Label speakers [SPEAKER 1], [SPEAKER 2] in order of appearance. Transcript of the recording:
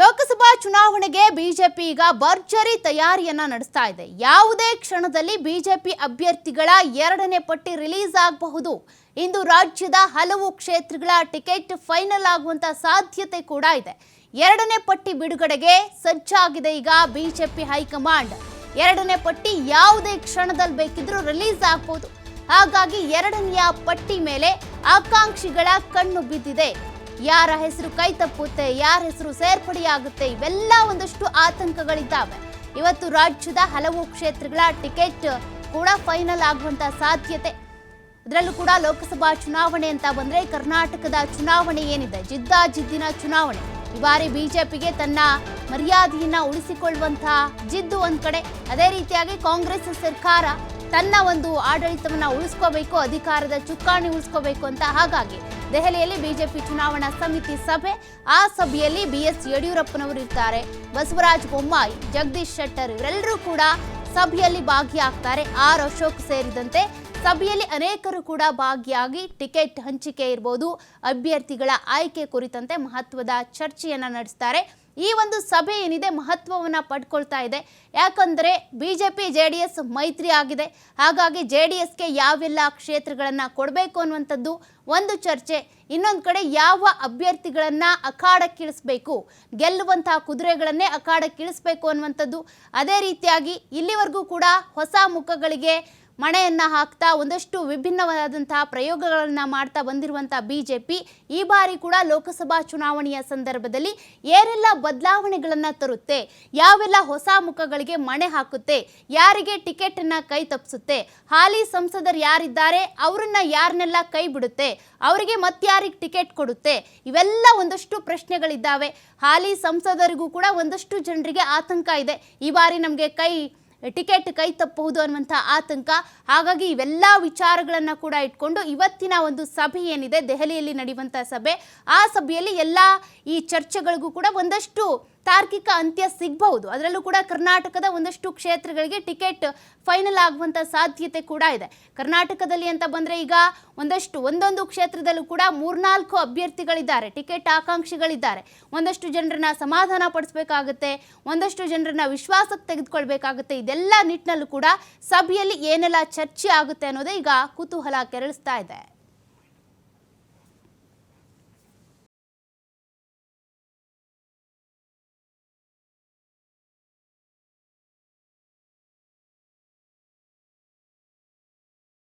[SPEAKER 1] ಲೋಕಸಭಾ ಚುನಾವಣೆಗೆ ಬಿಜೆಪಿ ಈಗ ಭರ್ಜರಿ ತಯಾರಿಯನ್ನ ನಡೆಸ್ತಾ ಇದೆ. ಯಾವುದೇ ಕ್ಷಣದಲ್ಲಿ ಬಿಜೆಪಿ ಅಭ್ಯರ್ಥಿಗಳ ಎರಡನೇ ಪಟ್ಟಿ ರಿಲೀಸ್ ಆಗಬಹುದು. ಇಂದು ರಾಜ್ಯದ ಹಲವು ಕ್ಷೇತ್ರಗಳ ಟಿಕೆಟ್ ಫೈನಲ್ ಆಗುವಂತ ಸಾಧ್ಯತೆ ಕೂಡ ಇದೆ. ಎರಡನೇ ಪಟ್ಟಿ ಬಿಡುಗಡೆಗೆ ಸಜ್ಜಾಗಿದೆ ಈಗ ಬಿಜೆಪಿ ಹೈಕಮಾಂಡ್. ಎರಡನೇ ಪಟ್ಟಿ ಯಾವುದೇ ಕ್ಷಣದಲ್ಲಿ ಬೇಕಿದ್ರೂ ರಿಲೀಸ್ ಆಗಬಹುದು. ಹಾಗಾಗಿ ಎರಡನೆಯ ಪಟ್ಟಿ ಮೇಲೆ ಆಕಾಂಕ್ಷಿಗಳ ಕಣ್ಣು ಬಿದ್ದಿದೆ. ಯಾರ ಹೆಸರು ಕೈ ತಪ್ಪುತ್ತೆ, ಯಾರ ಹೆಸರು ಸೇರ್ಪಡೆಯಾಗುತ್ತೆ, ಇವೆಲ್ಲ ಒಂದಷ್ಟು ಆತಂಕಗಳಿದ್ದಾವೆ. ಇವತ್ತು ರಾಜ್ಯದ ಹಲವು ಕ್ಷೇತ್ರಗಳ ಟಿಕೆಟ್ ಕೂಡ ಫೈನಲ್ ಆಗುವಂತ ಸಾಧ್ಯತೆ. ಅದರಲ್ಲೂ ಕೂಡ ಲೋಕಸಭಾ ಚುನಾವಣೆ ಅಂತ ಬಂದ್ರೆ ಕರ್ನಾಟಕದ ಚುನಾವಣೆ ಏನಿದೆ? ಜಿದ್ದಾಜಿದ್ದಿನ ಚುನಾವಣೆ. ಈ ಬಾರಿ ಬಿಜೆಪಿಗೆ ತನ್ನ ಮರ್ಯಾದೆಯನ್ನ ಉಳಿಸಿಕೊಳ್ಳುವಂತಹ ಜಿದ್ದು ಒಂದ್ ಕಡೆ. ಅದೇ ರೀತಿಯಾಗಿ ಕಾಂಗ್ರೆಸ್ ಸರ್ಕಾರ ತನ್ನ ಒಂದು ಆಡಳಿತವನ್ನ ಉಳಿಸ್ಕೋಬೇಕು, ಅಧಿಕಾರದ ಚುಕ್ಕಾಣಿ ಉಳಿಸ್ಕೋಬೇಕು ಅಂತ ಹಾಗಾಗಿ ದೆಹಲಿಯಲ್ಲಿ ಬಿಜೆಪಿ ಚುನಾವಣಾ ಸಮಿತಿ ಸಭೆ. ಆ ಸಭೆಯಲ್ಲಿ ಬಿ ಎಸ್ ಯಡಿಯೂರಪ್ಪನವರು ಇರ್ತಾರೆ. ಬಸವರಾಜ ಬೊಮ್ಮಾಯಿ, ಜಗದೀಶ್ ಶೆಟ್ಟರ್ ಇವರೆಲ್ಲರೂ ಕೂಡ ಸಭೆಯಲ್ಲಿ ಭಾಗಿಯಾಗ್ತಾರೆ. ಆರ್ ಅಶೋಕ್ ಸೇರಿದಂತೆ ಸಭೆಯಲ್ಲಿ ಅನೇಕರು ಕೂಡ ಭಾಗಿಯಾಗಿ ಟಿಕೆಟ್ ಹಂಚಿಕೆ ಇರ್ಬೋದು. ಅಭ್ಯರ್ಥಿಗಳ ಆಯ್ಕೆ ಕುರಿತಂತೆ ಮಹತ್ವದ ಚರ್ಚೆಯನ್ನ ನಡೆಸ್ತಾರೆ. ಈ ಒಂದು ಸಭೆ ಏನಿದೆ, ಮಹತ್ವವನ್ನು ಪಡ್ಕೊಳ್ತಾ ಇದೆ. ಯಾಕಂದರೆ B J P J D S ಮೈತ್ರಿ ಆಗಿದೆ. ಹಾಗಾಗಿ ಜೆ ಡಿ ಎಸ್ಗೆ ಯಾವೆಲ್ಲ ಕ್ಷೇತ್ರಗಳನ್ನು ಕೊಡಬೇಕು ಅನ್ನುವಂಥದ್ದು ಒಂದು ಚರ್ಚೆ. ಇನ್ನೊಂದು ಕಡೆ ಯಾವ ಅಭ್ಯರ್ಥಿಗಳನ್ನು ಅಖಾಡಕ್ಕಿಳಿಸ್ಬೇಕು? ಗೆಲ್ಲುವಂತಹ ಕುದುರೆಗಳನ್ನೇ ಅಖಾಡಕ್ಕಿಳಿಸ್ಬೇಕು ಅನ್ನುವಂಥದ್ದು. ಅದೇ ರೀತಿಯಾಗಿ ಇಲ್ಲಿವರೆಗೂ ಕೂಡ ಹೊಸ ಮುಖಗಳಿಗೆ ಮಣೆಯನ್ನ ಹಾಕ್ತಾ ಒಂದಷ್ಟು ವಿಭಿನ್ನವಾದಂತಹ ಪ್ರಯೋಗಗಳನ್ನ ಮಾಡ್ತಾ ಬಂದಿರುವಂತಹ ಬಿಜೆಪಿ, ಈ ಬಾರಿ ಕೂಡ ಲೋಕಸಭಾ ಚುನಾವಣೆಯ ಸಂದರ್ಭದಲ್ಲಿ ಏನೆಲ್ಲ ಬದಲಾವಣೆಗಳನ್ನ ತರುತ್ತೆ. ಯಾವೆಲ್ಲ ಹೊಸ ಮುಖಗಳಿಗೆ ಮಣೆ ಹಾಕುತ್ತೆ, ಯಾರಿಗೆ ಟಿಕೆಟ್ ಅನ್ನ ಕೈ ತಪ್ಪಿಸುತ್ತೆ ಹಾಲಿ ಸಂಸದರು ಯಾರಿದ್ದಾರೆ, ಅವರನ್ನ ಯಾರನ್ನೆಲ್ಲ ಕೈ ಬಿಡುತ್ತೆ, ಅವರಿಗೆ ಮತ್ಯಾರಿಗೆ ಟಿಕೆಟ್ ಕೊಡುತ್ತೆ, ಇವೆಲ್ಲ ಒಂದಷ್ಟು ಪ್ರಶ್ನೆಗಳಿದ್ದಾವೆ. ಹಾಲಿ ಸಂಸದರಿಗೂ ಕೂಡ ಒಂದಷ್ಟು ಜನರಿಗೆ ಆತಂಕ ಇದೆ. ಈ ಬಾರಿ ನಮಗೆ ಕೈ ಟಿಕೆಟ್ ಕೈ ತಪ್ಪಬಹುದು ಅನ್ನುವಂಥ ಆತಂಕ. ಹಾಗಾಗಿ ಇವೆಲ್ಲ ವಿಚಾರಗಳನ್ನು ಕೂಡ ಇಟ್ಕೊಂಡು ಇವತ್ತಿನ ಒಂದು ಸಭೆ ಏನಿದೆ, ದೆಹಲಿಯಲ್ಲಿ ನಡೆಯುವಂಥ ಸಭೆ. ಆ ಸಭೆಯಲ್ಲಿ ಎಲ್ಲ ಈ ಚರ್ಚೆಗಳಿಗೂ ಕೂಡ ಒಂದಷ್ಟು ತಾರ್ಕಿಕ ಅಂತ್ಯ ಸಿಗಬಹುದು. ಅದರಲ್ಲೂ ಕೂಡ ಕರ್ನಾಟಕದ ಒಂದಷ್ಟು ಕ್ಷೇತ್ರಗಳಿಗೆ ಟಿಕೆಟ್ ಫೈನಲ್ ಆಗುವಂಥ ಸಾಧ್ಯತೆ ಕೂಡ ಇದೆ. ಕರ್ನಾಟಕದಲ್ಲಿ ಅಂತ ಬಂದರೆ ಈಗ ಒಂದಷ್ಟು, ಒಂದೊಂದು ಕ್ಷೇತ್ರದಲ್ಲೂ ಕೂಡ ಮೂರ್ನಾಲ್ಕು ಅಭ್ಯರ್ಥಿಗಳಿದ್ದಾರೆ, ಟಿಕೆಟ್ ಆಕಾಂಕ್ಷಿಗಳಿದ್ದಾರೆ. ಒಂದಷ್ಟು ಜನರನ್ನ ಸಮಾಧಾನ ಪಡಿಸಬೇಕಾಗುತ್ತೆ, ಒಂದಷ್ಟು ಜನರನ್ನ ವಿಶ್ವಾಸಕ್ಕೆ ತೆಗೆದುಕೊಳ್ಬೇಕಾಗುತ್ತೆ. ಇದೆಲ್ಲ ನಿಟ್ಟಿನಲ್ಲೂ ಕೂಡ ಸಭೆಯಲ್ಲಿ ಏನೆಲ್ಲ ಚರ್ಚೆ ಆಗುತ್ತೆ ಅನ್ನೋದೇ ಈಗ ಕುತೂಹಲ ಕೆರಳಿಸ್ತಾ ಇದೆ.